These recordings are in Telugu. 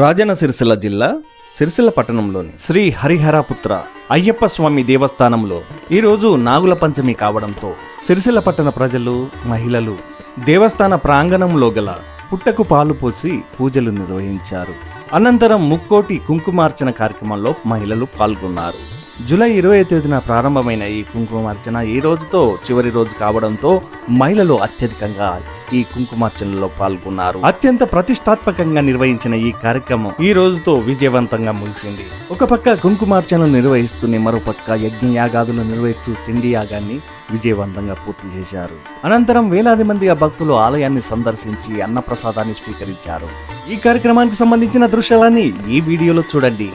రాజన సిరిసిల్ల జిల్లా సిరిసిల్ల పట్టణంలోని శ్రీ హరిహరపుత్ర అయ్యప్ప స్వామి దేవస్థానంలో ఈరోజు నాగుల పంచమి కావడంతో సిరిసిల్ల పట్టణ ప్రజలు మహిళలు దేవస్థాన ప్రాంగణంలో గల పుట్టకు పాలు పోసి పూజలు నిర్వహించారు. అనంతరం ముక్కోటి కుంకుమార్చన కార్యక్రమంలో మహిళలు పాల్గొన్నారు. జూలై ఇరవై తేదీన ప్రారంభమైన ఈ కుంకుమార్చన ఈ రోజుతో చివరి రోజు కావడంతో మహిళలు అత్యధికంగా ఈ కుంకుమార్చనలో పాల్గొన్నారు. అత్యంత ప్రతిష్టాత్మకంగా నిర్వహించిన ఈ కార్యక్రమం ఈ రోజుతో విజయవంతంగా ముగిసింది. ఒక పక్క కుంకుమార్చనలు నిర్వహిస్తూనే మరో పక్క యజ్ఞయాగాదులు నిర్వహిస్తూ తిండి యాగాన్ని విజయవంతంగా పూర్తి చేశారు. అనంతరం వేలాది మంది ఆ భక్తులు ఆలయాన్ని సందర్శించి అన్నప్రసాదాన్ని స్వీకరించారు. ఈ కార్యక్రమానికి సంబంధించిన దృశ్యాలన్నీ ఈ వీడియోలో చూడండి.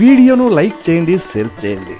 వీడియోను లైక్ చేయండి షేర్ చేయండి.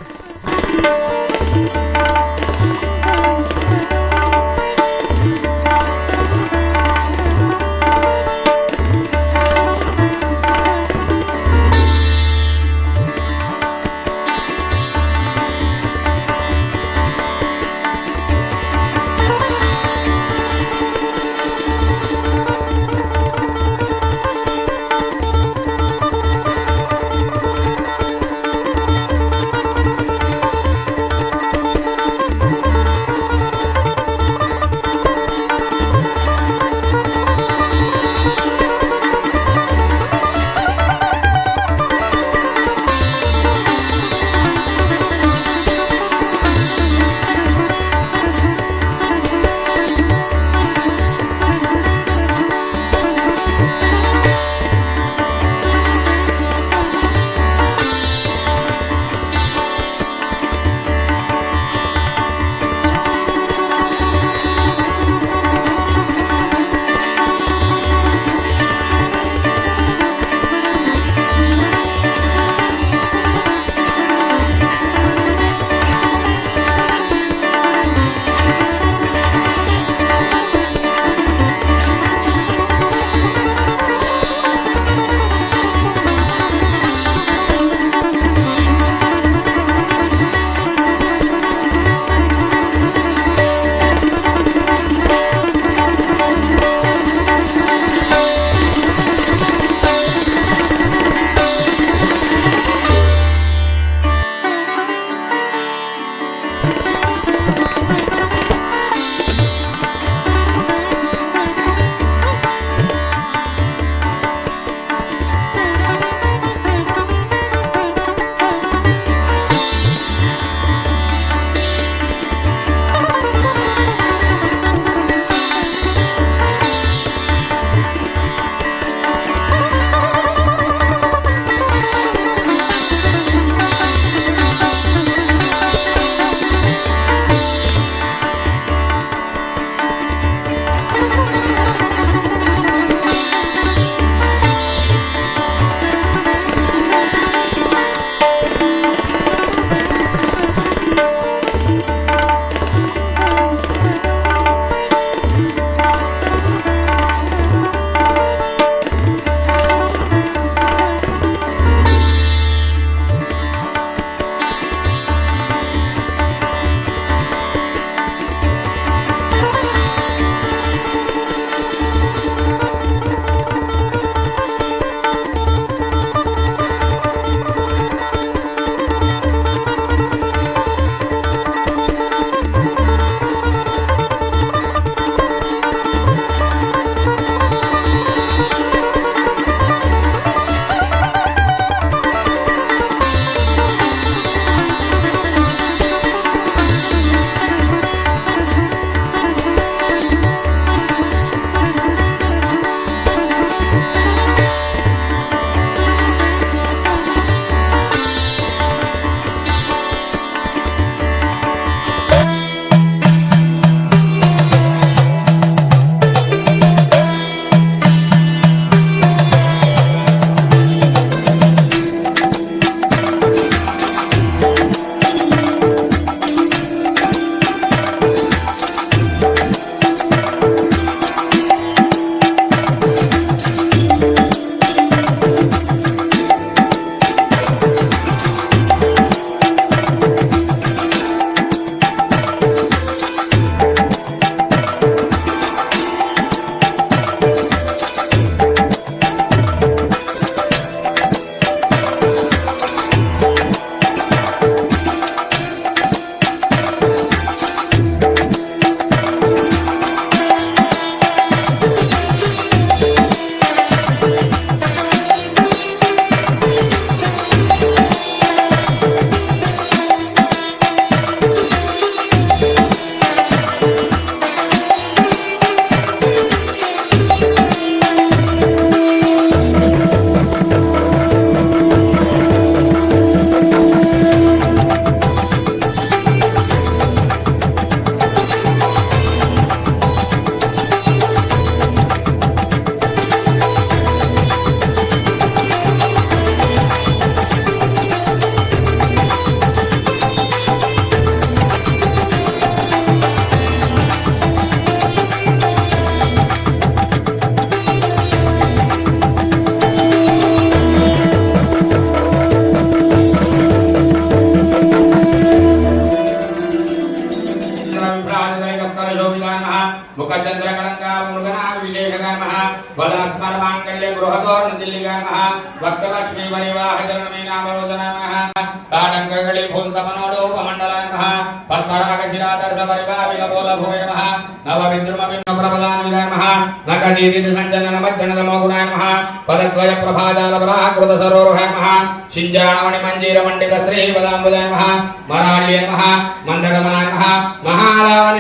ప్రబలాన్విద నమః నకటీతి సంజనన మజ్జనద మోగుణాయ నమః పదద్వయ ప్రభాజాల పరాకృత సరోరుహ నమః శింజాణమణి మంజీర మండిత శ్రీ పదాంబుజాయ నమః మరాళ్య నమః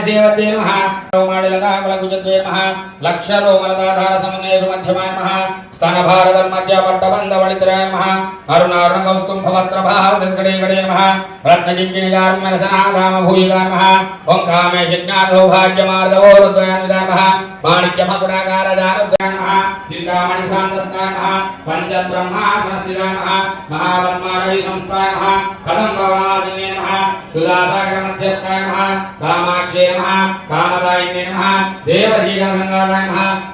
సేవతే లక్ష రోమలదాధార సమన్వయ మధ్యమాయ స్తన భారత మధ్య పట్టబంధ వళితరాయ నమః అరుణారుణ కౌస్తుంభ వస్త్ర భాగడే గడే నమః రత్నజింకిని గార్మన సనాధామ భూయిగా నమః ఓం కామేశ జ్ఞాన సౌభాగ్య మార్దవో రుద్రాయ నమః మాణిక్య మకుడాకార జానుద్రాయ నమః చింతామణి భాంతస్థాయ నమః పంచ బ్రహ్మాసనస్థిరాయ నమః మహావన్మారవి సంస్థాయ నమః కదంబవాసినే నమః సుధాసాగర మధ్యస్థాయ నమః కామాక్షే నమః కామదాయినే నమః దేవధీగ సంగాదాయ నమః స్థూయమానాత్మవైభవాయ నమః బండాసురోదుర్గాయ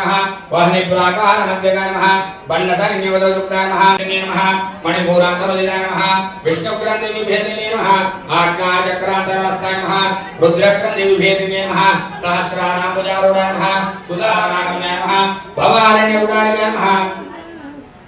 नमः। वह्निप्राकारहव्यगाय नमः। बण्डसैन्यवदुक्ताय नमः। नमः। मणिपूरान्तरुदिताय नमः। विष्णुक्रान्तिविभेदिने नमः। आज्ञाचक्रान्तरणस्थाय नमः। रुद्रक्रान्तिविभेदिने नमः। सहस्राणाम्बुजारूढाय नमः। सुधारागम्याय नमः। भवारण्यगुणाय नमः।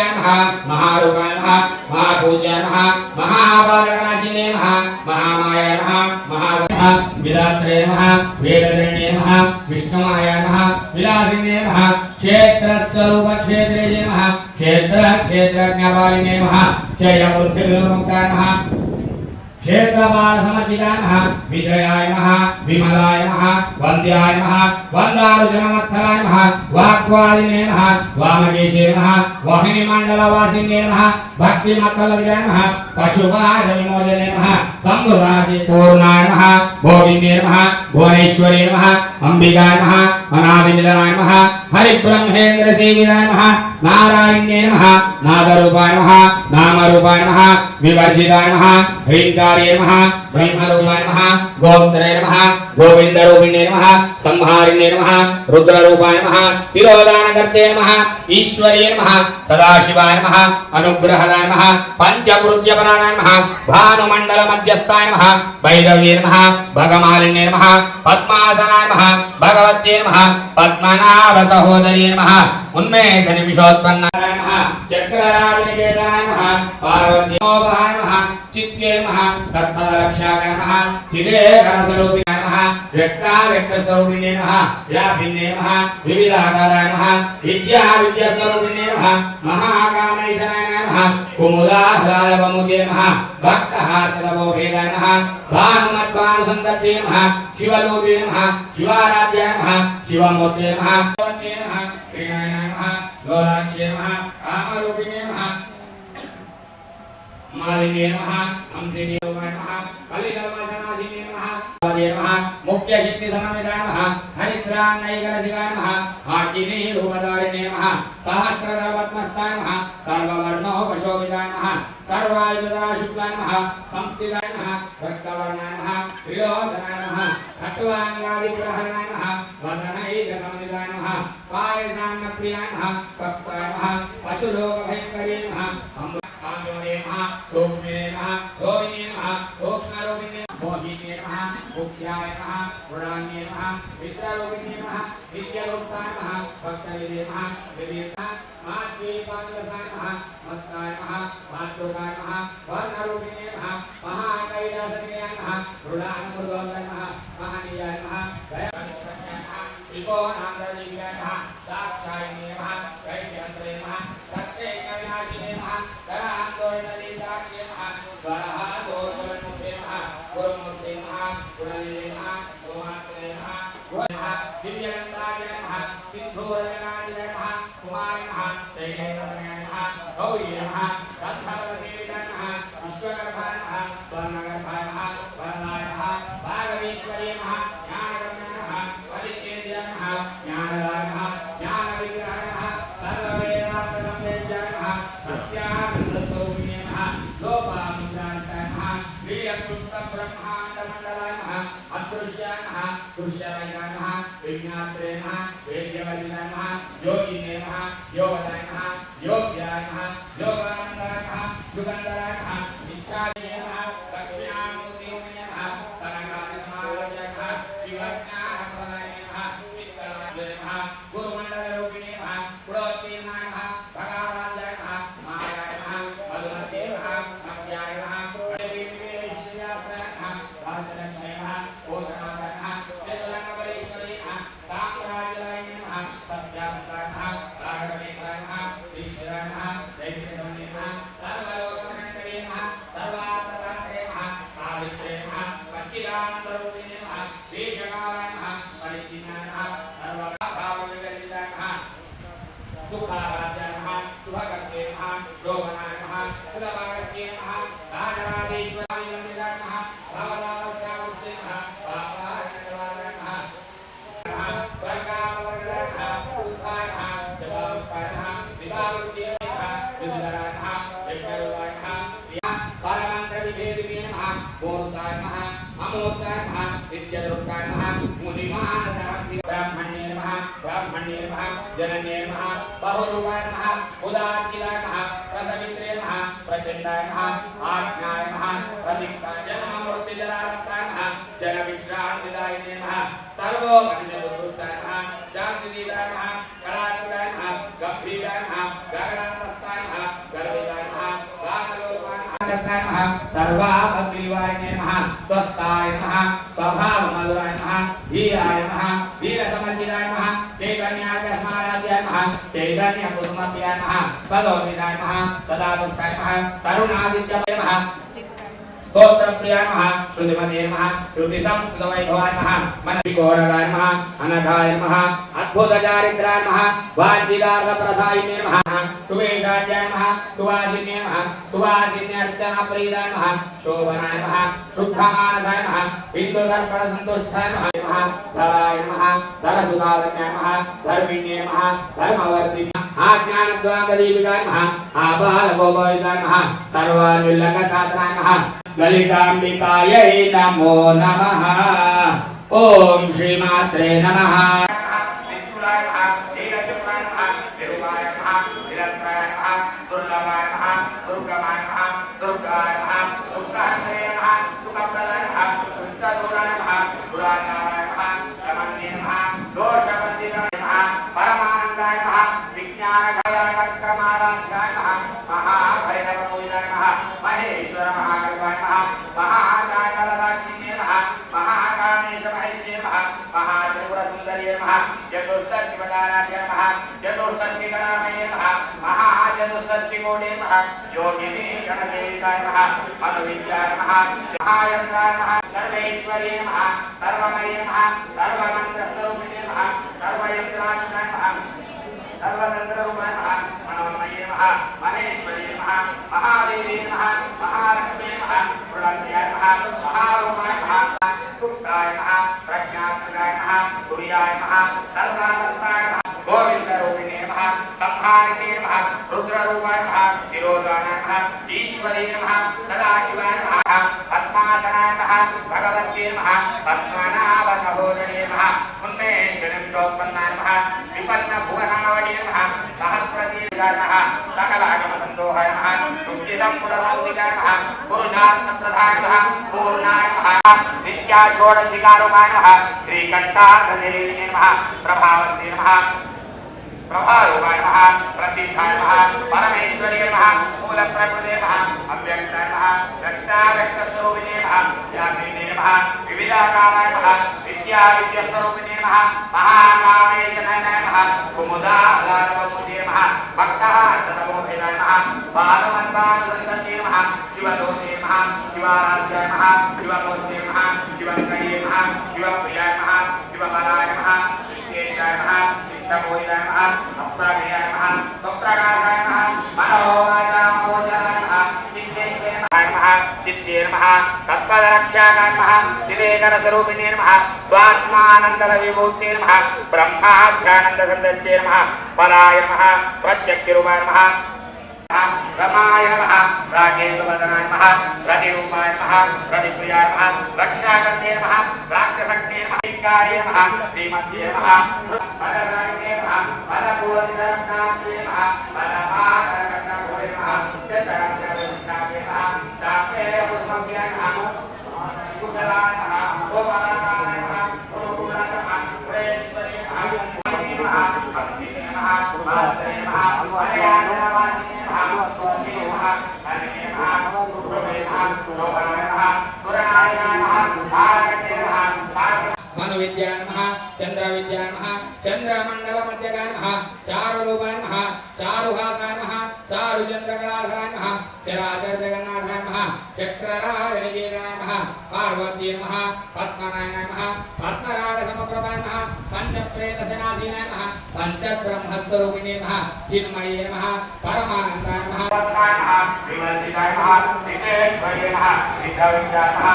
महावीर्याय नमः महारूपाय नमः महापूज्याय नमः महापालकनाशिने नमः महामाय नमः महागः विदात्रे नमः वेदद्रण्ये नमः विष्णुमाय नमः विलासिने नमः क्षेत्रस्वरूपक्षेत्रे नमः क्षेत्र क्षेत्रज्ञपालिने नमः क्षयवृद्धिर्मुक्ता नमः నమః క్షేత్ర క్షేత్రజ్ఞపాలినే నమః క్షయమృత్యుర్ముక్తాయ నమః క్షేత్రపాల సమచితాయ నమః విజయాయ నమః విమలాయ నమః వంద్యాయ నమః వందారుజనవత్సలాయ నమః వాక్వాదినే నమః వామకేశే నమః వాహిని మండల వాసినే నమః భక్తి మత్తలజయ నమః పశుపాశ విమోచనే నమః సంభురాశి పూర్ణాయ నమః గోవిందే నమః భువనేశ్వరే నమః అంబికాయ నమః అనాదినిలయాయ నమః హరిబ్రహ్మేంద్ర సేవినాయ నమః నారాయణ్యే నమః నాదరూపాయ నమః నామరూపాయ నమః వివర్జితాయ నమః హ్రీంకార్యే నమః బ్రహ్మరూపాయ నమః గోత్రే నమః గోవిందరూపిణే నమః సంహారిణే నమః రుద్రరూపాయ నమః తిరోదానకర్తే నమః ఈశ్వర్యే నమః సదాశివాయ నమః అనుగ్రహదాయ నమః పంచకృత్యపరాణాయ నమః భానుమండల సహోదరి నమ ఉన్మేష నిమిషోత్పన్న నమః. చక్రరాజనికేతనాయ నమః. పార్వత్యోపాయ నమః. చిత్తే నమః. తత్పదరక్షాయ నమః. చిదే ఘనస్వరూపిణాయ నమః. వ్యక్తా వ్యక్తస్వరూపిణే నమః. వ్యాపిన్నే నమః. వివిధాకారాయ నమః. విద్యా విద్యాస్వరూపిణే నమః. మహాకామైశనాయ నమః. కుముదాహ్లాయ వముదే నమః. భక్తహార్తలభోభేదాయ నమః. భానుమత్వానుసందత్తే నమః. శివలోకే నమః. శివారాధ్యాయ నమః. శివమూర్తే महारूपिणे नमः। मालिने नमः हंसिने नमः कलिकर्मधनाधिने नमः वादे नमः मुख्य शक्ति समन्विता नमः हरिद्रान्नैकरसिका नमः हाकिने रूपधारिणे नमः सहस्रदल पद्मस्था नमः सर्ववर्णो पशोभिता नमः सर्वायुधा शुक्ला नमः संस्थिता नमः रक्तवर्णा नमः त्रिलोधना नमः खट्वाङ्गादिप्रहरणा नमः वदनैकसंविधा नमः। कायजान प्रियान पक्षाय पशुलोकभयंकरे हम काम्योने सूक्ष्मे धोरिणे सूक्ष्मरूपिणे मोहिने मुख्याय पुराण्ये मित्ररूपिणे विद्यालोकाय भक्तविदे विवेक माद्वीपांगसाय मस्ताय मातोकाय वर्णरूपिणे महाकैलासनीयाय दृढानुगोदन महानीयाय वैभवनाथ विचार सर्वाभग्रीवाय नमः स्वस्ताय नमः स्वभावमधुराय नमः वीराय नमः वीरसमर्जिताय नमः चैतन्याकस्माराध्याय नमः चैतन्यपुष्मभ्याय नमः भगवतिदाय नमः सदादुष्टाय नमः तरुणादित्याय नमः स्तोत्रप्रिया नमः श्रुतिमते नमः श्रुतिसंस्कृतवै भवान् नमः मनविकोरगाय नमः अनघाय नमः अद्भुतचारित्राय नमः वाञ्छितार्थप्रधायिने नमः सुवेशाद्याय नमः सुवासिने नमः सुवासिन्यर्चनप्रीदाय नमः शोभनाय नमः शुद्धमानसाय नमः बिन्दुदर्पणसन्तुष्टाय नमः धराय नमः धरसुधारण्य नमः धर्मिण्ये नमः धर्मवर्धिने आज्ञानद्वादीपिकाय नमः आपालकोपविदाय नमः सर्वान्युल्लङ्घसाधनाय नमः నమః అద్భుతచారిత్రాయ నమః వాంఛిదార్థ ప్రసాయినే నమః సువేశాధ్యాయ నమః సువాసినే నమః సువాసిన్యర్చన ప్రీదాయ నమః శోభనాయ నమః శుద్ధమానసాయ నమః హిందూ దర్పణ సంతుష్టాయ నమః ధరాయ నమః ధరసుధారణ్యాయ నమః ధర్మిణ్యే నమః ధర్మవర్ధిన్య ఆజ్ఞానద్వాంగదీపికాయ నమః ఆబాలగోపాయికాయ నమః సర్వాన్యుల్లకశాస్త్రాయ నమః లలితాంబికాయై నమో నమః ఓం महा महादेवे महा महालक्ष्मी महा प्रलंजय महा महारूपाय महा सुक्ताय महा प्रज्ञासनाय महा सूर्याय महा सर्वानंदाय महा गोविंद रूपिणे महा संहारिणे महा रुद्र रूपाय महा तिरोधानाय महा ईश्वरे महा सदाशिवाय महा पद्मासनाय महा भगवते महा पद्मनाभनभोजने महा उन्मेषणं चोत्पन्नाय महा विपन्न भुवनावणे महा सहस्रतीर्घ सकलागम సందోహాయ సుఖితం పురమౌదికాయ పురుషార్థప్రదాయ పూర్ణాయ నిత్యా షోడశికారుమాయ శ్రీకంఠాధనిరీణే ప్రభావతే నమః ప్రభారూపాయ నమ ప్రసిద్ధాయ నమ పరమేశ్వర్య నమ మూల ప్రకృతే నమ అవ్యక్తాయ నమ రక్తారక్తస్వరూపిణే నమ జాతినే నమ వివిధాకారాయ నమ విద్యా విద్యస్వరూపిణే నమ మహాకామేజనాయ నమ కుముదాహలారవముదే నమ భక్తహర్షతమోభినాయ నమ పాదమన్వాసుదంతే నమ శివదోతే నమ శివారాధ్యాయ నమ శివమూర్తే నమ శివంకరే నమ శివప్రియాయ నమ नमः स्वप्रकाशाय नमः मनोवाचामोजाय नमः चित्तेश्वराय नमः चित्ते नमः तत्पदरक्षाय नमः विवेकरसरूपिणे नमः स्वात्मानन्दविभूते नमः ब्रह्माध्यानन्दसन्दस्ये नमः पराय नमः प्रत्यक्तिरूपाय नमः रमाय नमः राजेन्द्रवदनाय नमः रतिरूपाय नमः रतिप्रियाय नमः रक्षाकर्णे नमः राक्षसक्ते नमः धिक्कारे नमः श्रीमत्ये नमः वरदायिने नमः वरपूर्णरत्नात्रे नमः वरमाकरकर्णभूरे नमः चतरक्षरविष्णावे नमः चापे पुष्पभ्याय नमः कुशलाय नमः गोपालाय नमः చంద్ర విద్యా నమ చంద్రమండల మధ్యగా నమ చారు రూపాయ నమ చారుహాసాయ నమ చారు చంద్రకళాసాయ నమ చరాచర జగన్నాథాయ నమ చక్రరాజ నమ పార్వతీ నమ పద్మనాయ నమ పద్మరాగ సమప్రభాయ నమ పంచప్రేత సనాధీనాయ నమ పంచబ్రహ్మస్వరూపిణే నమ చిన్మయే నమ పరమానందాయ నమ పద్మాయ నమ వివర్ధితాయ నమ విఘ్నేశ్వరే నమ నమ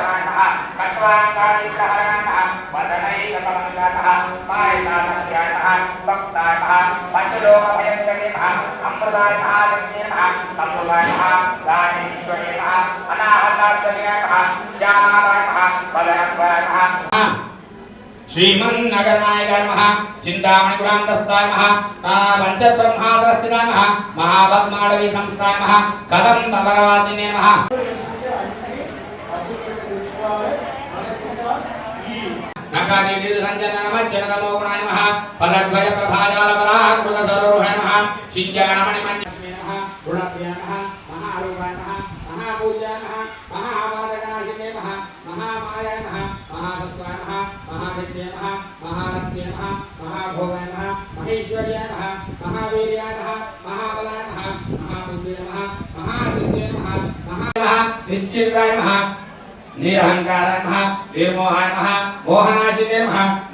నమ నమ కట్వాంగాళికహరాయ నమ నమ हाँ, शरणैकपङ्गतः मायितानस्यायतः वक्तायतः पञ्चलोकभयङ्करेणः अमृतायतः यज्ञेनः तमृतायतः दानेश्वरेणः महापद्माडवी संस्थाय नमः कदम्बपरवादिने नमः గుణాయ నమ పదద్వయ ప్రభాజాల బలాకృత సరోహ నమ సింజగణమణి మంజ నమ గుణప్రియ నమ మహారూపాయ నమ మహాపూజాయ నమ మహావాదనాశినే నమ మహామాయ నమ మహాసత్వాయ నమ మహావిద్య మహారత్య మహాభోగాయ మహేశ్వర్యాయ మహావీర్యాయ మహాబలాయ మహా నిశ్చితాయ నమ నిరహంకారాయ నమ నిర్మోహాయ నమ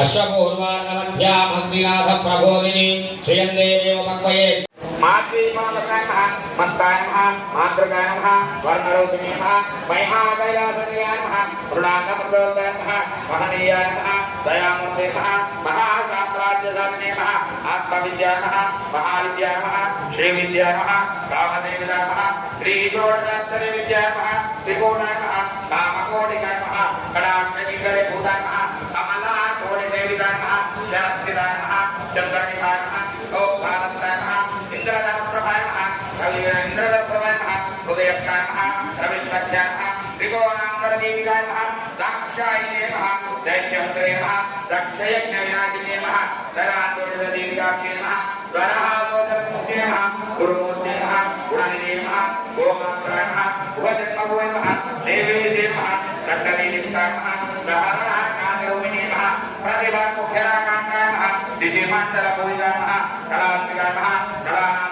अश्वपूर्वान्नमध्यामश्रीनाथप्रबोधिनि श्रियन्देवेवपक्वये मातृमानसाय नमः मन्ताय नमः मातृकाय नमः वर्णरोपिणे नमः महिमाकैलासनयाय नमः वृणाकमृतोदय नमः महनीयाय नमः दयामूर्ते नमः महाशास्त्राज्यसाधने नमः आत्मविद्या नमः महाविद्या नमः श्रीविद्या नमः कामदेविदा नमः श्रीषोडशाक्षरविद्या नमः त्रिकोणा नमः कामकोटिका नमः कडाक्षरीकरे भूता नमः దాక్షాయినే నమ దైత్యహంకరే నమ దక్షయజ్ఞ వినాశినే నమ ధరాందోళదేవికాక్షే నమ స్వరహాదోదరమూర్తే నమ గురుమూర్తే నమ గుణనిధే నమ గోమాత్రాయ నమ ఉపజన్మభువే నమ దేవే దేవ నమ కట్టలీలిప్తాయ నమ సహరాకాంగరూపిణే నమ ప్రతిభాముఖ్యరాకాంగాయ నమ దితిమండలభూయిదాయ నమ కళాత్మికాయ నమ కళానాథాయ నమ కావ్యాలామాయ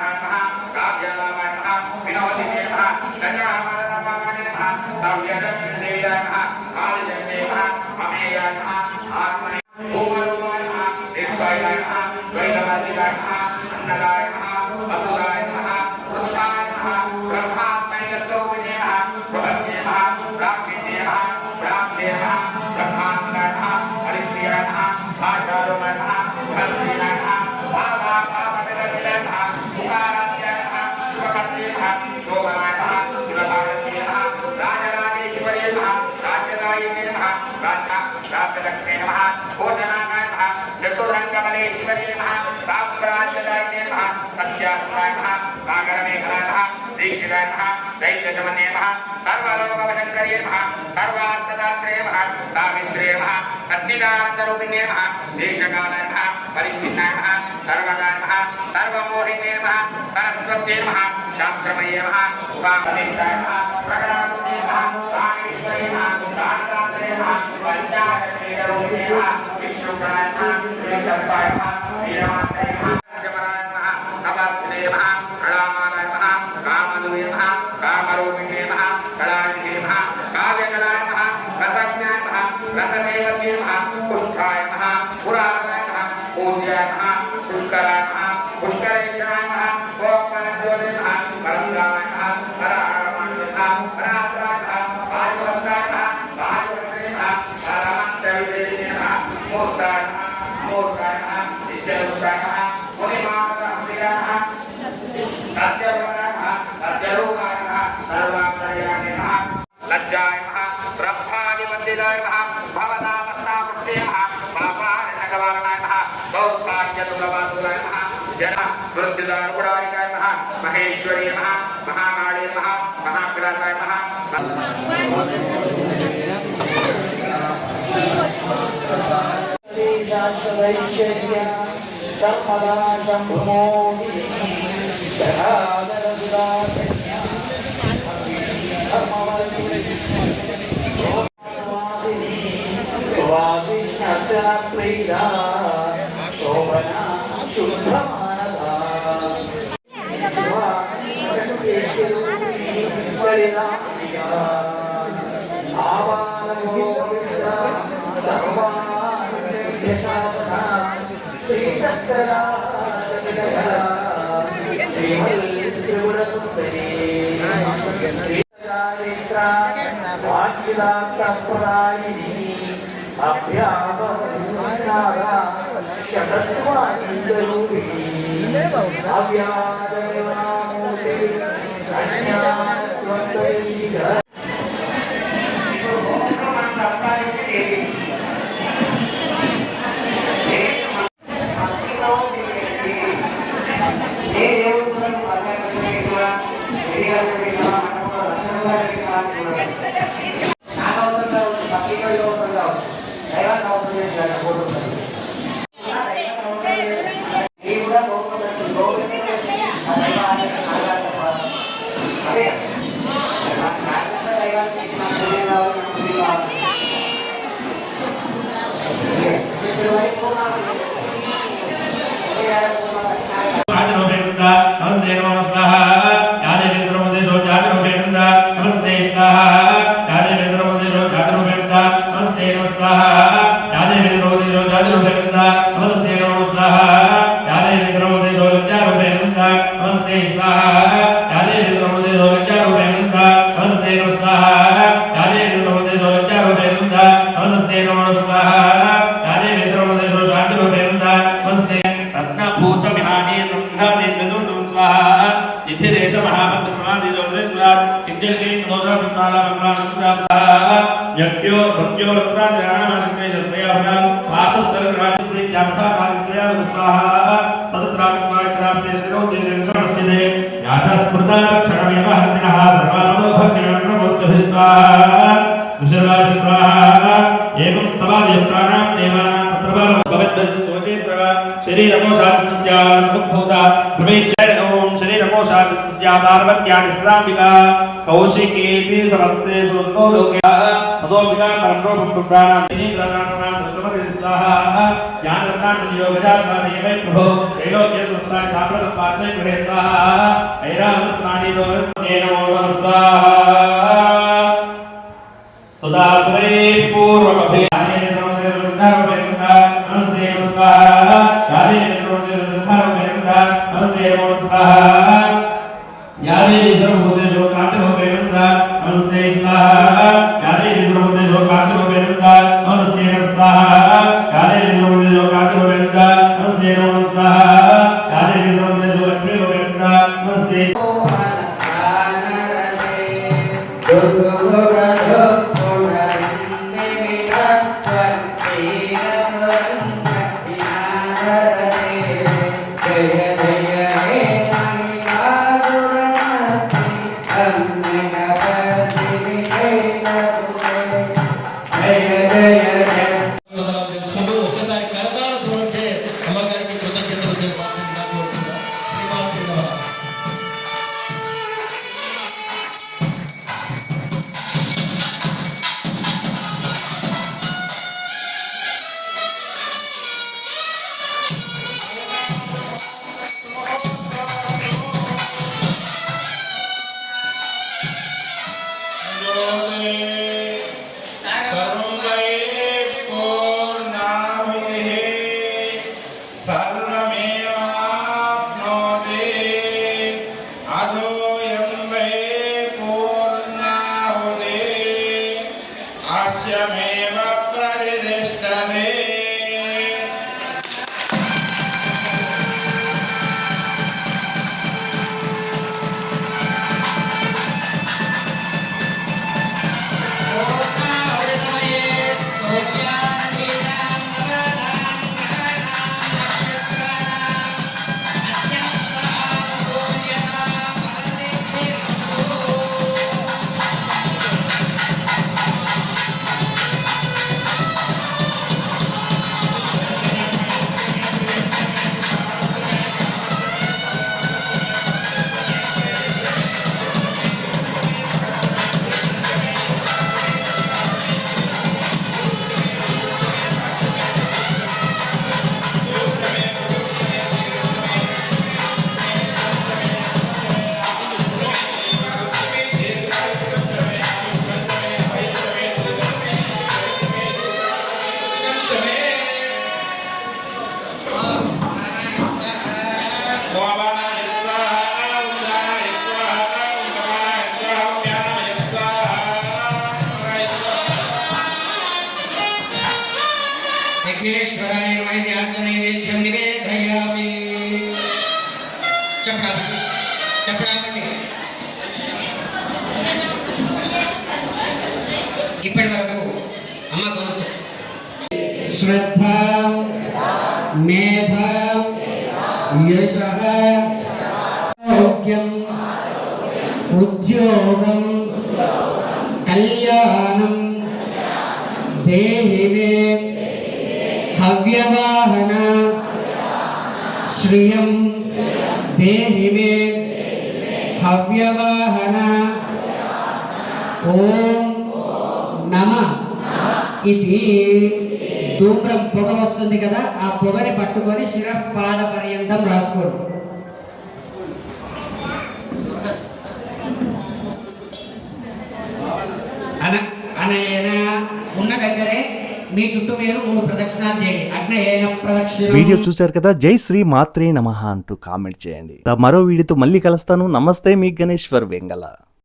సత్యాత్మాయ నమ. సాగరమేఘనాయ నమ దీక్షితాయ నమ దైత్యశమనే నమ సర్వలోకవశంకరే నమ సర్వార్థదాత్రే నమ సావిత్రే నమ అగ్నిదానందరూపిణే నమ దేశకాలాయ నమ పరిచిన్నాయ నమః సర్వగాయ నమః సర్వమోహితే నమః సరస్వతే నమః శాస్త్రమయే నమః ఉపాసనేశాయ నమః ప్రకటాత్మనే నమః కామేశ్వరే నమః కాంతాత్రే నమః పంచాయతే నమః విష్ణుప్రాయ నమః శ్రీశక్తాయ నమః వీరమాత్రే నిత్యరూపాయ నమః మునిమానసంప్రియాయ నమః సత్యవరాయ సత్యరూపాయ సర్వాంతర్యామి నమః లజ్జాయ నమః బ్రహ్మాదిమందిరాయ నమః భవనామస్తామృతే నమః పాపారణకవారణాయ నమః సౌకార్యదురవాదురాయ నమః జన మృత్యుదారుడారికాయ నమః మహేశ్వరీ నమః Mahakali Sarvada Sambhumo Vidhi Sarvada Yeah. Yeah. सतत्रात्मात्रास्तेशरोदेशरणसिने याथस्मृताक्षरमेव हन्तिनः सर्वामदोभग्रणमूर्तिभिः स्वाहा विश्वराज स्वाहा। एवं स्तवादियन्त्राणां देवानां तत्रभवद्भवद्भवतेत्र शरीरमोषादित्याभूता प्रवेक्ष्य ॐ शरीरमोषादित्या पार्वत्यादिस्ताम्बिका कौशिकेति समस्ते सुन्दो लोके। ततो विना ताण्डोपप्राणां పార్వత్యాని శ్రామిక కౌశికేతి సమస్తే సుందో లోకే తదోపికా పరంలోకం పుత్రాణాం వినీగ్రహాణాం దృష్టమతి స్వాహ. జ్ఞానరత్నాన్ నియోగజా స్వామేవై Amen. श्रद्धा, मेधा, यश उद्योग कल्याण कल्याणम देहि मे हव्यवाहन, श्रियम देहि मे हव्यवाहन, ओम नमः इति। దూరం పొగ వస్తుంది కదా ఆ పొగని పట్టుకొని శిరపాద పర్యంతం రాసుకోండి. అన అనయన ఉన్న దగ్గరే మీ చుట్టూ మీరు మూడు ప్రదక్షిణాలు చేయండి. అగ్నయేన ప్రదక్షిణ. వీడియో చూశారు కదా? జై శ్రీ మాత్రే నమ అంటూ కామెంట్ చేయండి. మరో వీడియోతో మళ్ళీ కలుస్తాను. నమస్తే మీ గణేశ్వర్ వెంగళ.